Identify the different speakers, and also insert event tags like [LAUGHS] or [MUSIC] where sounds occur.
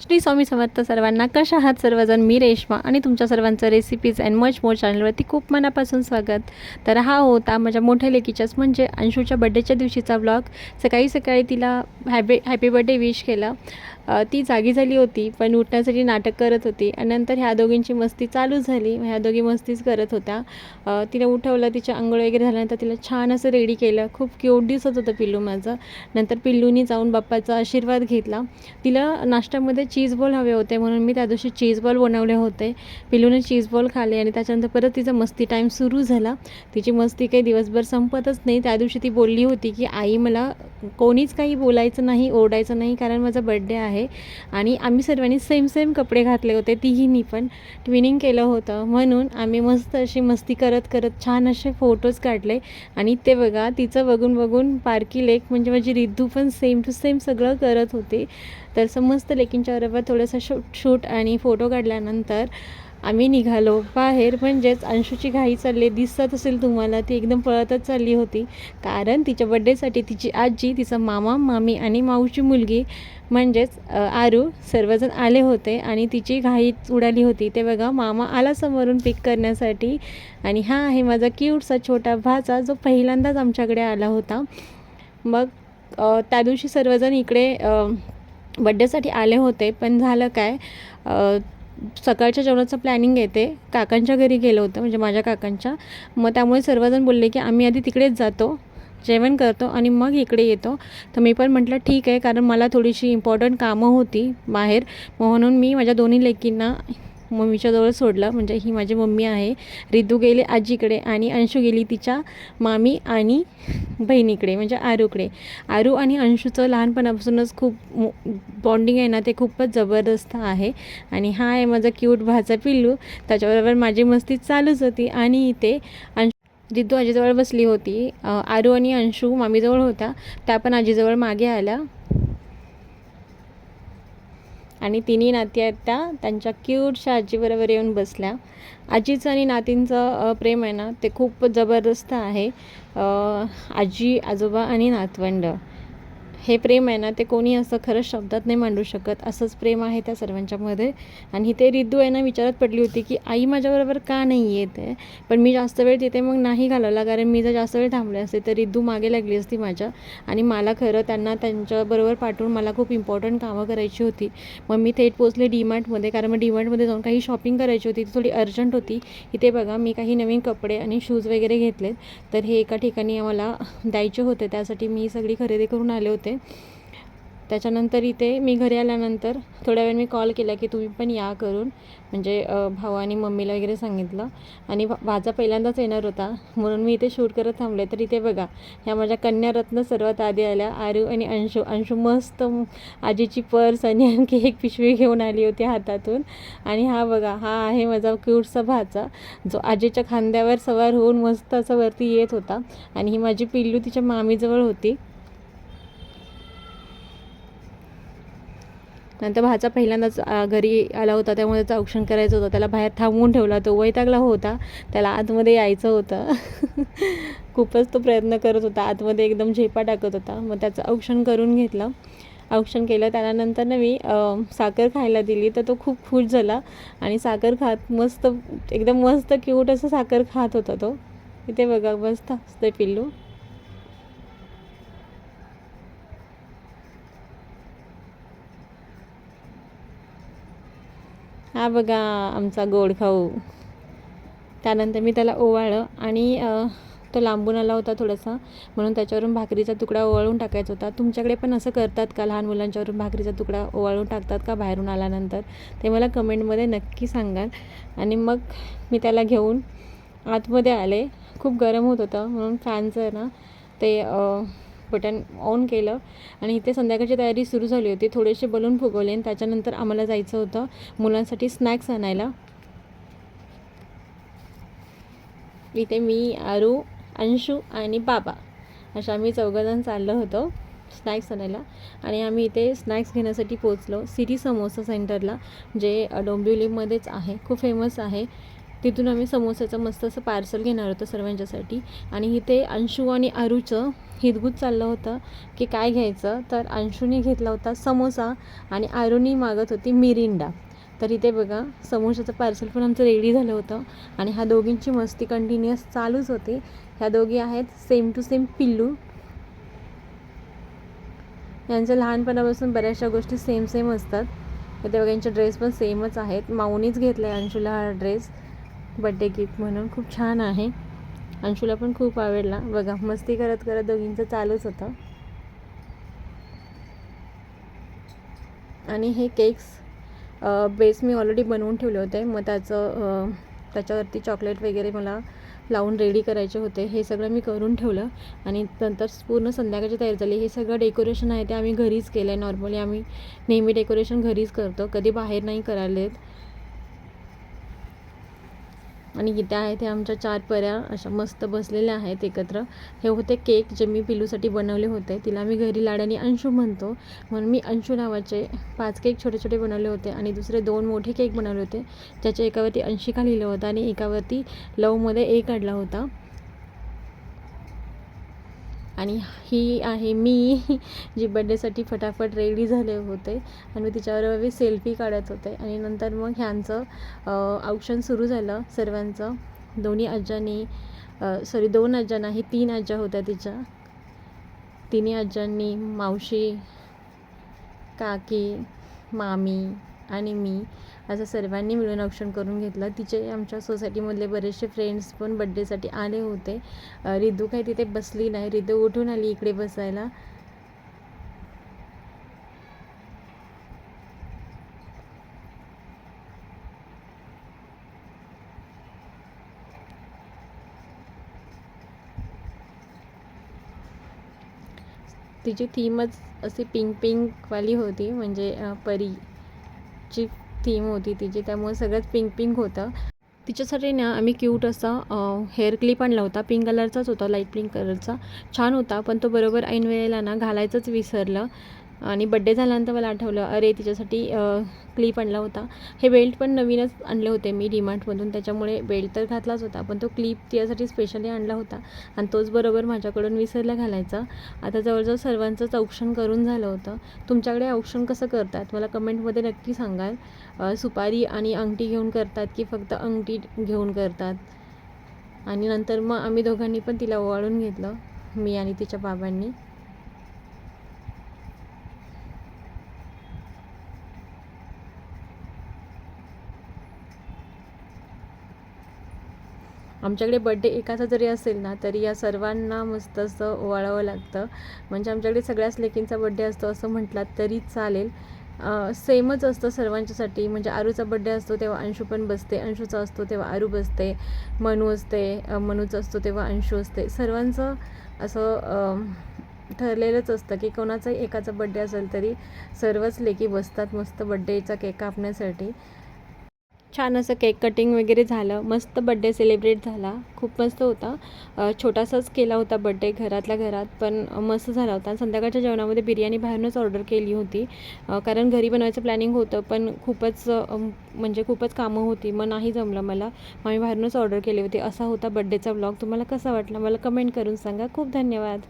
Speaker 1: श्री स्वामी समर्थ सर्वांना कशा आहात सर्वजण? मी रेश्मा आणि तुमच्या सर्वांचं रेसिपीज अँड मच मोर चॅनलवरती खूप मनापासून स्वागत. तर हा होता माझ्या मोठ्या लेकीच्याच म्हणजे अंशूच्या बड्डेच्या दिवशीचा व्लॉग सकाळी सकाळी तिला हॅपी हॅपी बड्डे विश केलं. ती जागी झाली होती पण उठण्यासाठी नाटक करत होती आणि नंतर ह्या दोघींची मस्ती चालू झाली. ह्या दोघी मस्तीच करत होत्या. तिला उठवलं तिच्या आंघोळ वगैरे झाल्यानंतर तिला छान असं रेडी केलं. खूप क्यूट दिसत होतं पिल्लू माझं. नंतर पिल्लूनी जाऊन बाप्पाचा आशीर्वाद घेतला. तिला नाश्त्यामध्ये चीज बॉल हवे होते म्हणून मी त्या दिवशी चीज बॉल बनवले होते. पिल्लूने चीज बॉल खाले आणि त्याच्यानंतर परत तिचा मस्ती टाईम सुरू झाला. तिची मस्ती काही दिवसभर संपतच नाही. त्या दिवशी ती बोलली होती की आई मला कोणीच काही बोलायचं नाही ओरडायचं नाही कारण माझा बड्डे आहे. आणि आम्ही सर्वांनी सेम सेम कपडे घातले होते तिघींनी पण. ट्विनिंग केलं होतं. म्हणून आम्ही मस्त अशी मस्ती करत करत छान असे फोटोज काढले. आणि ते बघा तिचं बघून बघून पारकी लेक म्हणजे माझी रिद्धू पण सेम टू सेम सगळं करत होती. तर समस्त लेकींच्या बरोबर थोडंसं शूट शूट आणि फोटो काढल्यानंतर आम्ही निघालो. बाहेर म्हणजेच अंशूची घाई चालली दिसत असेल तुम्हाला ती एकदम पळतच चालली होती. कारण तिच्या बड्डेसाठी तिची आजी तिचा मामा मामी आणि माऊची मुलगी म्हणजेच आरू सर्वजण आले होते आणि तिची घाई उडाली होती. ते बघा मामा आला समोरून पिक करण्यासाठी आणि हा आहे माझा क्यूटसा छोटा भाचा जो पहिल्यांदाच आमच्याकडे आला होता. मग त्या दिवशी सर्वजण इकडे बड्डेसाठी आले होते. पण झालं काय सकाळच्या जेवणाचं प्लॅनिंग येते. काकांच्या घरी गेलं होतं म्हणजे माझ्या काकांच्या. मग त्यामुळे सर्वजण बोलले की आम्ही आधी तिकडेच जातो जेवण करतो आणि मग इकडे येतो. तर मी पण म्हटलं ठीक आहे कारण मला थोडीशी इम्पॉर्टंट कामं होती बाहेर. म्हणून मी माझ्या दोन्ही लेकींना मम्मीच्या जवळ सोडलं. म्हणजे ही माझी मम्मी आहे. रिद्धू गेली आजीकडे आणि अंशू गेली तिच्या मामी आणि बहिणीकडे म्हणजे आरूकडे. आरू आणि अंशूचं लहानपणापासूनच खूप बॉन्डिंग आहे ना ते खूपच जबरदस्त आहे. आणि हा आहे माझा क्यूट भाचा पिल्लू. त्याच्याबरोबर माझी मस्ती चालूच होती आणि इथे अंश रिद्धू आजीजवळ बसली होती. आरू आणि अंशू मामीजवळ होता त्या पण आजीजवळ मागे आल्या. आणि तिन्ही नाती आहेत त्या त्यांच्या क्यूटशा आजीबरोबर येऊन बसल्या. आजीचं आणि नातींचं प्रेम आहे ना ते खूप जबरदस्त आहे. आजी आजोबा आणि नातवंड. हे प्रेम आहे ना ते कोणी असं खरंच शब्दात नाही मांडू शकत. असंच प्रेम आहे त्या सर्वांच्यामध्ये. आणि ते रिद्धू आहे ना विचारात पडली होती की आई माझ्याबरोबर का नाही येत आहे? पण मी जास्त वेळ तिथे मग नाही घालवला कारण मी जर जास्त वेळ थांबले असते तर रिद्धू मागे लागली असती माझ्या. आणि मला खरं त्यांना त्यांच्याबरोबर पाठवून मला खूप इम्पॉर्टंट कामं करायची होती. मग मी थेट पोचले डीमार्टमध्ये कारण मग डीमार्टमध्ये जाऊन काही शॉपिंग करायची होती. ती थोडी अर्जंट होती. इथे बघा मी काही नवीन कपडे आणि शूज वगैरे घेतलेत. तर हे एका ठिकाणी आम्हाला द्यायचे होते. त्यासाठी मी सगळी खरेदी करून आले होते. त्याच्यानंतर इथे मी घरी आल्यानंतर थोड्या वेळ मी कॉल केला की तुम्ही पण या करून. म्हणजे भाऊ आणि मम्मीला वगैरे सांगितलं. आणि माझा पहिल्यांदाच येणार होता. म्हणून मी इथे शूट करत थांबले. तर इथे बघा ह्या माझ्या कन्यारत्न सर्वात आधी आल्या. आरू आणि अंशू. अंशू मस्त आजीची पर्स आणि आणखी एक पिशवी घेऊन आली होती हातातून. आणि हा बघा हा आहे माझा क्यूटसा भाचा. जो आजीच्या खांद्यावर सवार होऊन मस्त असं वरती येत होता. आणि ही माझी पिल्लू तिच्या मामीजवळ होती. नंतर भाचा पहिल्यांदाच घरी आला होता त्यामुळे त्याचं औक्षण करायचं होतं. त्याला बाहेर थांबवून ठेवला तो. वैतागला होता. त्याला आतमध्ये यायचं होतं. [LAUGHS] खूपच तो प्रयत्न करत होता. आतमध्ये एकदम झेपा टाकत होता. मग त्याचं औक्षण करून घेतलं. औक्षण केलं. त्यानंतर ना मी साखर खायला दिली. तर तो खूप खुश झाला. आणि साखर खात मस्त एकदम मस्त क्यूट असं साखर खात होता तो. इथे बघा मस्त असते पिल्लू. हा बघा आमचा गोड खाऊ. त्यानंतर मी त्याला ओवाळलं आणि तो लांबून आला होता थोडासा. म्हणून त्याच्यावरून भाकरीचा तुकडा ओवाळून टाकायचा होता. तुमच्याकडे पण असं करतात का? लहान मुलांच्यावरून भाकरीचा तुकडा ओवाळून टाकतात का बाहेरून आल्यानंतर? ते मला कमेंटमध्ये नक्की सांगाल. आणि मग मी त्याला घेऊन आतमध्ये आले. खूप गरम होत होतं. म्हणून फॅनचं आहे ना ते बटन ऑन केलं. आणि इथे संध्याकाळची तयारी सुरू झाली होती. थोडेसे बलून फुगवले आणि त्याच्यानंतर आम्हाला जायचं होतं मुलांसाठी स्नॅक्स आणायला. इथे मी आरू अंशू आणि बाबा अशा आम्ही चौघजण चाललो होतो स्नॅक्स आणायला. आणि आम्ही इथे स्नॅक्स घेण्यासाठी पोचलो सिटी समोसा सेंटरला जे डोंबिवलीमध्येच आहे. खूप फेमस आहे. तिथून आम्ही समोस्याचं मस्त असं पार्सल घेणार होतं सर्वांच्यासाठी. आणि इथे अंशू आणि आरूचं हितगुज चाललं होतं की काय घ्यायचं? तर अंशूने घेतला होता समोसा आणि आरूनी मागत होती मिरिंडा. तर इथे बघा समोसाचं पार्सल पण आमचं रेडी झालं होतं. आणि ह्या दोघींची मस्ती कंटिन्युअस चालूच होती. ह्या दोघी आहेत सेम टू सेम पिल्लू. यांच्या लहानपणापासून बऱ्याचशा गोष्टी सेम सेम असतात. इथे बघा यांचे ड्रेस पण सेमच आहेत. माऊनीच घेतला आहे अंशूला हा ड्रेस बड्डे गिफ्ट म्हणून खूप छान आहे. अंशूला पण खूप आवडला. बघा मस्ती करत करत दोघींचं चालूच होतं. आणि हे केक्स बेस मी ऑलरेडी बनवून ठेवले होते. मग त्याचं त्याच्यावरती चॉकलेट वगैरे मला लावून रेडी करायचे होते. हे सगळं मी करून ठेवलं. आणि नंतर पूर्ण संध्याकाळची तयारी झाली. हे सगळं डेकोरेशन आहे ते आम्ही घरीच केलं आहे नॉर्मली आम्ही नेहमी डेकोरेशन घरीच करतो. कधी बाहेर नाही करायला येत आणि इथे आहे ते आमच्या चार पऱ्या अशा मस्त बसलेल्या आहेत एकत्र. हे होते केक जे मी पिलूसाठी बनवले होते. तिला मी घरी लाडाने अंशू म्हणतो. म्हणून मी अंशू नावाचे पाच केक छोटे छोटे बनवले होते आणि दुसरे दोन मोठे केक बनवले होते. ज्याच्या एकावरती अंशिका लिहिलं होतं आणि एकावरती लवमध्ये ए काढला होता. आणि ही आहे मी जी बड्डेसाठी फटाफट रेडी झाले होते. आणि मी तिच्यावर मी सेल्फी काढत होते. आणि नंतर मग ह्यांचं औक्षण सुरू झालं सर्वांचं. दोन्ही आज्यांनी सॉरी दोन आज्या नाही तीन आज्या होत्या तिच्या. तिन्ही आज्यांनी मावशी काकी मामी आणि मी असं सर्वांनी मिळून औक्षण करून घेतलं. तिचे आमच्या सोसायटीमधले बरेचसे फ्रेंड्स पण बड्डेसाठी आले होते. रिदू काही तिथे बसली नाही. रिदू उठून आली इकडे बसायला. तिची थीमच अशी पिंक पिंकवाली होती. म्हणजे परी. ची थीम होती तिची त्यामुळे सगळंच पिंक पिंक होतं. तिच्यासाठी ना आम्ही क्यूट असा हेअर क्लिप आणला होता. पिंक कलरचाच होता लाइट पिंक कलरचा छान होता पण तो बरोबर ऐन वेळेला ना घालायचंच विसरलं. आणि बड्डे झाल्यानंतर मला आठवलं अरे तिच्यासाठी क्लिप आणला होता. हे बेल्ट पण नवीनच आणले होते मी डीमार्टमधून त्याच्यामुळे बेल्ट तर घातलाच होता पण तो क्लिप तिच्यासाठी स्पेशली आणला होता. आणि तोच बरोबर माझ्याकडून विसरला घालायचा. आता जवळजवळ सर्वांचंच औक्षण करून झालं होतं. तुमच्याकडे औक्षण कसं करतात? मला कमेंटमध्ये नक्की सांगाल. सुपारी आणि अंगठी घेऊन करतात की फक्त अंगठी घेऊन करतात? आणि नंतर मग आम्ही दोघांनी पण तिला ओवाळून घेतलं मी आणि तिच्या बाबांनी. आमच्याकडे बड्डे एकाचा जरी असेल ना तरी या सर्वांना मस्त असं ओवाळावं लागतं. म्हणजे आमच्याकडे सगळ्याच लेकींचा बड्डे असतो असं म्हटलात तरी चालेल. सेमच असतं सर्वांच्यासाठी. म्हणजे आरूचा बड्डे असतो तेव्हा अंशू पण बसते अंशूचा असतो तेव्हा आरू बसते मनू असते मनूचा असतो तेव्हा अंशू असते. सर्वांचं असं ठरलेलंच असतं की कोणाचाही एकाचा बड्डे असेल तरी सर्वच लेकी बसतात मस्त बड्डेचा केक कापण्यासाठी. छान असं केक कटिंग वगैरे झालं. मस्त बड्डे सेलिब्रेट झाला. खूप मस्त होता. छोटासाच केला होता बड्डे घरातल्या घरात पण मस्त झाला होता. संध्याकाळच्या जेवणामध्ये बिर्याणी बाहेरूनच ऑर्डर केली होती. कारण घरी बनवायचं प्लॅनिंग होतं पण खूपच म्हणजे खूपच कामं होती. मग नाही जमलं मला. मग आम्ही बाहेरूनच ऑर्डर केली होती. असा होता बड्डेचा ब्लॉग तुम्हाला कसा वाटला? मला कमेंट करून सांगा. खूप धन्यवाद.